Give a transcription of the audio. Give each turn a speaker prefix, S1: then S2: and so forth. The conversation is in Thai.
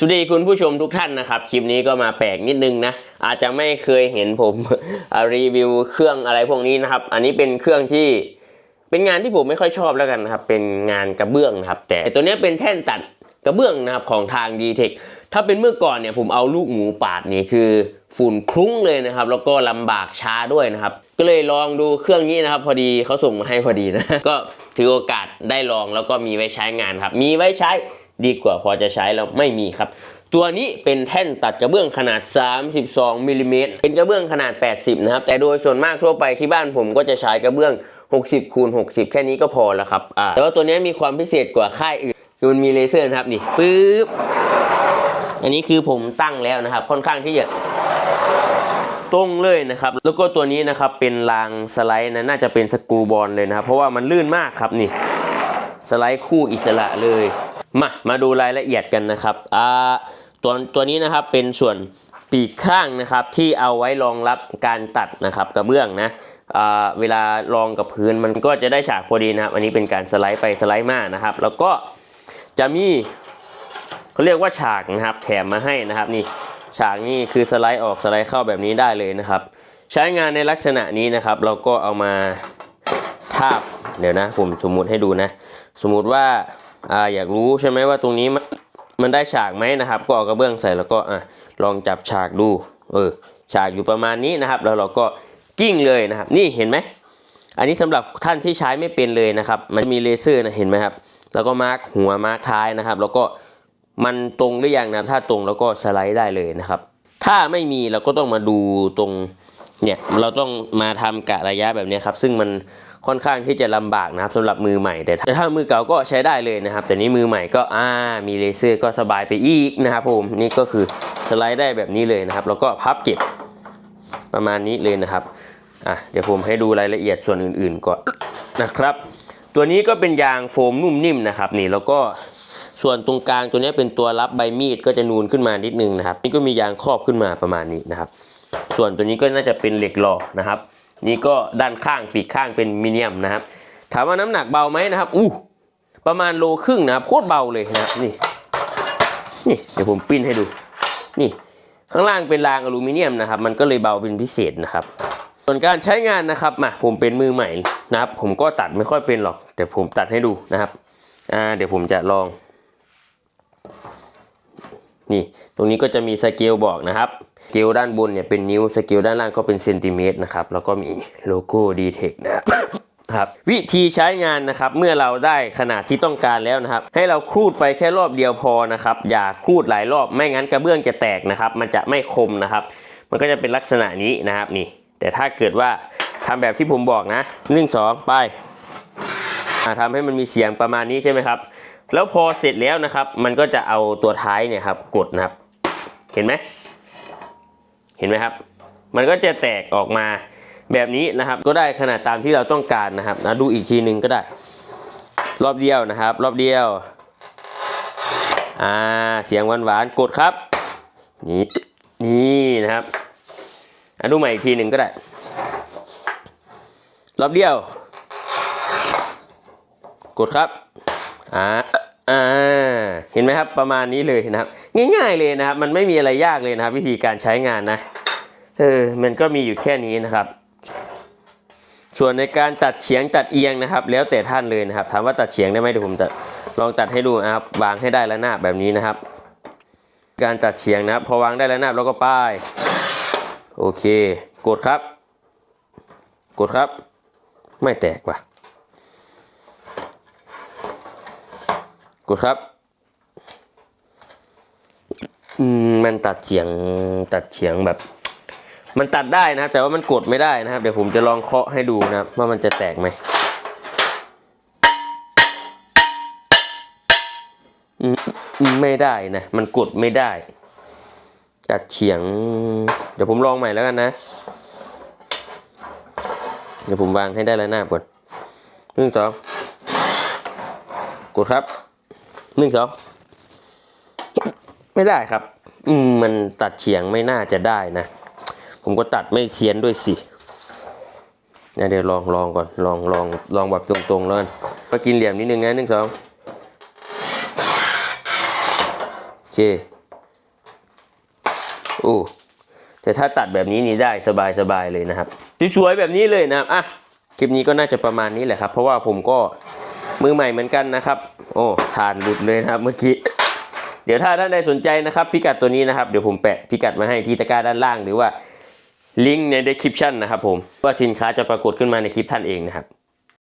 S1: สวัสดีคุณผู้ชมทุกท่านนะครับ คลิปนี้ก็มาแปลกนิดนึงนะ อาจจะไม่เคยเห็นผมรีวิวเครื่องอะไรพวกนี้นะครับ อันนี้เป็นเครื่องที่เป็นงานที่ผมไม่ค่อยชอบแล้วกันนะครับ เป็นงานกระเบื้องนะครับ แต่ตัวนี้เป็นแท่นตัดกระเบื้องนะครับของทาง d t เทคถ้าเป็นเมื่อก่อนเนี่ยผมเอาลูกหมูปาดนี่คือฝุ่นคลุ้งเลยนะครับ แล้วก็ลำบากช้าด้วยนะครับ ก็เลยลองดูเครื่องนี้นะครับ พอดีเขาส่งมาให้พอดีนะ ก็ถือโอกาสได้ลองแล้วก็มีไว้ใช้งานครับ มีไว้ใช้ ดีกว่าพอจะใช้แล้วไม่มีครับ ตัวนี้เป็นแท่นตัดกระเบื้องขนาด 32มิลลิเมตรเป็นกระเบื้องขนาด 80 นะครับ แต่โดยส่วนมากทั่วไปที่บ้านผมก็จะใช้กระเบื้อง 60คูณ60 แค่นี้ก็พอแล้วครับแต่ว่าตัวนี้มีความพิเศษกว่าค่ายอื่นคือมันมีเลเซอร์นะครับนี่ปึ๊บอันนี้คือผมตั้งแล้วนะครับ ค่อนข้างที่จะตรงเลยนะครับ แล้วก็ตัวนี้นะครับเป็นรางสไลด์นะน่าจะเป็นสกูบอลเลยนะครับ เพราะว่ามันลื่นมากครับนี่ สไลด์คู่อิสระเลย มามาดูรายละเอียดกันนะครับอ่าตัวตัวนี้นะครับเป็นส่วนปีกข้างนะครับที่เอาไว้รองรับการตัดนะครับกระเบื้องนะอ่าเวลารองกับพื้นมันก็จะได้ฉากพอดีนะครับ อันนี้เป็นการสไลด์ไปสไลด์มานะครับ แล้วก็จะมีเขาเรียกว่าฉากนะครับ แถมมาให้นะครับนี่ฉากนี่คือสไลด์ออกสไลด์เข้าแบบนี้ได้เลยนะครับ ใช้งานในลักษณะนี้นะครับ เราก็เอามาทาบเดี๋ยวนะ ผมสมมุติให้ดูนะ สมมุติว่า อ่าอยากรู้ใช่ไหมว่าตรงนี้มันได้ฉากไหมนะครับ ก็เอากระเบื้องใส่แล้วก็อะลองจับฉากดูเออฉากอยู่ประมาณนี้นะครับ แล้วเราก็กิ้งเลยนะครับ นี่เห็นไหมอันนี้สำหรับท่านที่ใช้ไม่เป็นเลยนะครับ มันมีเลเซอร์นะเห็นไหมครับ แล้วก็มาร์กหัวมาร์กท้ายนะครับ แล้วก็มันตรงหรือยังนะครับ ถ้าตรงแล้วก็สไลด์ได้เลยนะครับ ถ้าไม่มีเราก็ต้องมาดูตรง เนี่ยเราต้องมาทำกะระยะแบบนี้ครับ ซึ่งมันค่อนข้างที่จะลำบากนะครับสำหรับมือใหม่แต่ถ้าแต่ถ้ามือเก่าก็ใช้ได้เลยนะครับ แต่นี้มือใหม่ก็อ่ามีเลเซอร์ก็สบายไปอีกนะครับผมนี่ก็คือสไลด์ได้แบบนี้เลยนะครับ แล้วก็พับเก็บประมาณนี้เลยนะครับอะเดี๋ยวผมให้ดูรายละเอียดส่วนอื่นๆก่อนนะครับ ตัวนี้ก็เป็นยางโฟมนุ่มนิ่มนะครับนี่แล้วก็ส่วนตรงกลางตัวนี้เป็นตัวรับใบมีดก็จะนูนขึ้นมานิดนึงนะครับ นี่ก็มียางครอบขึ้นมาประมาณนี้นะครับ ส่วนตัวนี้ก็น่าจะเป็นเหล็กหล่อนะครับ นี่ก็ด้านข้างปีกข้างเป็นมิเนียมนะครับ ถามว่าน้ำหนักเบาไหมนะครับ อู้ ประมาณโลครึ่งนะครับโคตรเบาเลยนะครับนี่ นี่เดี๋ยวผมปิ้นให้ดู นี่ ข้างล่างเป็นรางอลูมิเนียมนะครับ มันก็เลยเบาเป็นพิเศษนะครับ ส่วนการใช้งานนะครับมาผมเป็นมือใหม่นะครับ ผมก็ตัดไม่ค่อยเป็นหรอก แต่ผมตัดให้ดูนะครับ อ่า เดี๋ยวผมจะลอง นี่ ตรงนี้ก็จะมีสเกลบอกนะครับสเกลด้านบนเนี่ยเป็นนิ้วสเกลด้านล่างก็เป็นเซนติเมตรนะครับแล้วก็มีโลโก้ d t e c นะครับครับวิธีใช้งานนะครับเมื่อเราได้ขนาดที่ต้องการแล้วนะครับ ให้เราครูดไปแค่รอบเดียวพอนะครับ อย่าครูดหลายรอบไม่งั้นกระเบื้องจะแตกนะครับ มันจะไม่คมนะครับ มันก็จะเป็นลักษณะนี้นะครับนี่ แต่ถ้าเกิดว่าทำแบบที่ผมบอกนะหนึ่งสองไปอ่าทำให้มันมีเสียงประมาณนี้ใช่ไหมครับ แล้วพอเสร็จแล้วนะครับ มันก็จะเอาตัวท้ายเนี่ยครับกดนะครับ เห็นไหมเห็นไหมครับ มันก็จะแตกออกมาแบบนี้นะครับ ก็ได้ขนาดตามที่เราต้องการนะครับนะดูอีกทีหนึ่งก็ได้ รอบเดียวนะครับ รอบเดียวอ่าเสียงหวานๆกดครับนี่นี่นะครับอะดูใหม่อีกทีหนึ่งก็ได้ รอบเดียว กดครับอ่า อ่าเห็นไหมครับประมาณนี้เลยนะครับ ง่ายๆเลยนะครับ มันไม่มีอะไรยากเลยนะครับ วิธีการใช้งานนะเออมันก็มีอยู่แค่นี้นะครับ ส่วนในการตัดเฉียงตัดเอียงนะครับ แล้วแต่ท่านเลยนะครับถามว่าตัดเฉียงได้ไหมเดี๋ยวผมจะลองตัดให้ดูนะครับ วางให้ได้ระนาบแบบนี้นะครับ การตัดเฉียงนะครับ พอวางได้ระนาบแล้วก็ป้ายโอเค กดครับ กดครับ ไม่แตกว่ะ กดครับ อืมมันตัดเฉียงตัดเฉียงแบบ มันตัดได้นะครับ แต่ว่ามันกดไม่ได้นะครับ เดี๋ยวผมจะลองเคาะให้ดูนะครับ ว่ามันจะแตกไหมอืมอืมไม่ได้นะ มันกดไม่ได้ ตัดเฉียง เดี๋ยวผมลองใหม่แล้วกันนะ เดี๋ยวผมวางให้ได้แล้วหน้าก่อนหนึ่งสองกดครับ หนึ่งสองไม่ได้ครับ อืมมันตัดเฉียงไม่น่าจะได้นะ ผมก็ตัดไม่เซียนด้วยสิเดี๋ยวลองลองก่อนลองลองลองแบบตรงๆแล้วกันมากินเหลี่ยมนิดนึงนะหนึ่งสองโอเคโอ้แต่ถ้าตัดแบบนี้นี่ได้สบายๆเลยนะครับสวยๆแบบนี้เลยนะครับอะคลิปนี้ก็น่าจะประมาณนี้แหละครับ เพราะว่าผมก็มือใหม่เหมือนกันนะครับ โอ้ทานหลุดเลยนะครับเมื่อกี้ เดี๋ยวถ้าท่านใดสนใจนะครับ พิกัดตัวนี้นะครับ เดี๋ยวผมแปะพิกัดมาให้ที่ตะกร้าด้านล่าง หรือว่าลิงก์ใน description นะครับผมว่าสินค้าจะปรากฏขึ้นมาในคลิปท่านเองนะครับ